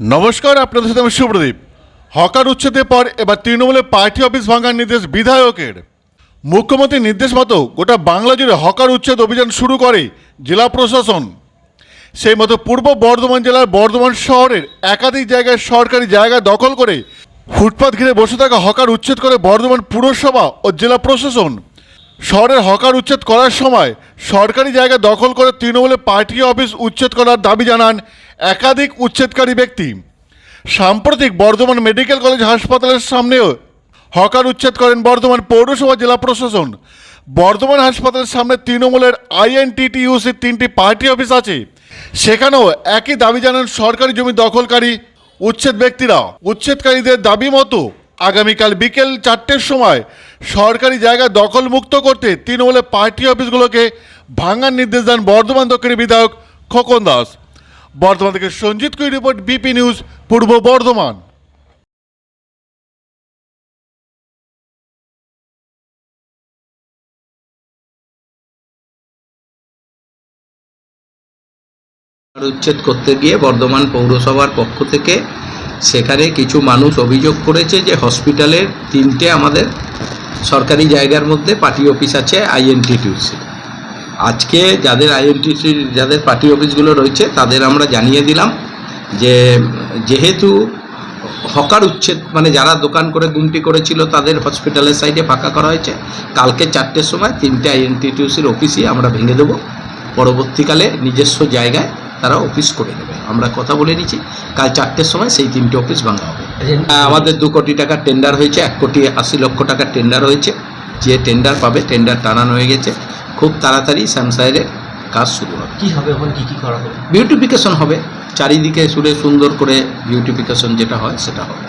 নমস্কার, আপনাদের সাথে আমি সুপ্রদীপ। হকার উচ্ছেদের পর এবার তৃণমূলের পার্টি অফিস ভাঙার নির্দেশ বিধায়কের। মুখ্যমন্ত্রীর নির্দেশ মতো গোটা বাংলা জুড়ে হকার উচ্ছেদ অভিযান শুরু করে জেলা প্রশাসন। সেই মতো পূর্ব বর্ধমান জেলার বর্ধমান শহরের একাধিক জায়গায় সরকারি জায়গা দখল করে ফুটপাত ঘিরে বসে থাকা হকার উচ্ছেদ করে বর্ধমান পুরসভা ও জেলা প্রশাসন। শহরের হকার উচ্ছেদ করার সময় সরকারি জায়গা দখল করে তৃণমূলের পার্টি অফিস উচ্ছেদ করার দাবি জানান একাধিক উচ্ছেদকারী ব্যক্তি। সাম্প্রতিক বর্ধমান মেডিকেল কলেজ হাসপাতালের সামনেও হকার উচ্ছেদ করেন বর্ধমান পৌরসভা জেলা প্রশাসন। বর্ধমান হাসপাতালের সামনে তৃণমূলের আইএনটিটিইউসির তিনটি পার্টি অফিস আছে। সেখানেও একই দাবি জানান সরকারি জমি দখলকারী উচ্ছেদ ব্যক্তিরা। উচ্ছেদকারীদের দাবি মতো আগামীকাল বিকেল চারটের সময় সরকারি জায়গা দখলমুক্ত করতে তৃণমূলের পার্টি অফিসগুলোকে ভাঙার নির্দেশ দেন বর্ধমান দক্ষিণের বিধায়ক খোকন দাস। বর্ধমান থেকে সঞ্জিত কুই রিপোর্ট, বিপি নিউজ, পূর্ব বর্ধমান। উচ্ছেদ করতে গিয়ে বর্ধমান পৌরসভার পক্ষ থেকে সেখানে কিছু মানুষ অভিযোগ করেছে যে হসপিটালের তিনটে আমাদের সরকারি জায়গার মধ্যে পার্টি অফিস আছে আইএনটিটিউসি। আজকে যাদের আইএনটিসির যাদের পার্টি অফিসগুলো রয়েছে, তাদের আমরা জানিয়ে দিলাম যে যেহেতু হকার উচ্ছেদ মানে যারা দোকান করে গুমটি করেছিল তাদের হসপিটালের সাইডে ফাঁকা করা হয়েছে, কালকে চারটের সময় তিনটে আইএনটিটিউসির অফিসই আমরা ভেঙে দেবো। পরবর্তীকালে নিজস্ব জায়গায় তারা অফিস করে নেবে। আমরা কথা বলে নিচ্ছি। কাল চারটের সময় সেই তিনটে অফিস ভাঙা হবে। আমাদের দু কোটি টাকার টেন্ডার হয়েছে এক কোটি আশি লক্ষ টাকার টেন্ডার হয়েছে। যে টেন্ডার পাবে টেন্ডার টানানো হয়ে গেছে। খুব তাড়াতাড়ি স্যামসাইডের কাজ শুরু হবে। কী হবে ওখানে কী কী করা হবে? বিউটিফিকেশন হবে। চারিদিকে সুরে সুন্দর করে বিউটিফিকেশন যেটা হয় সেটা হবে।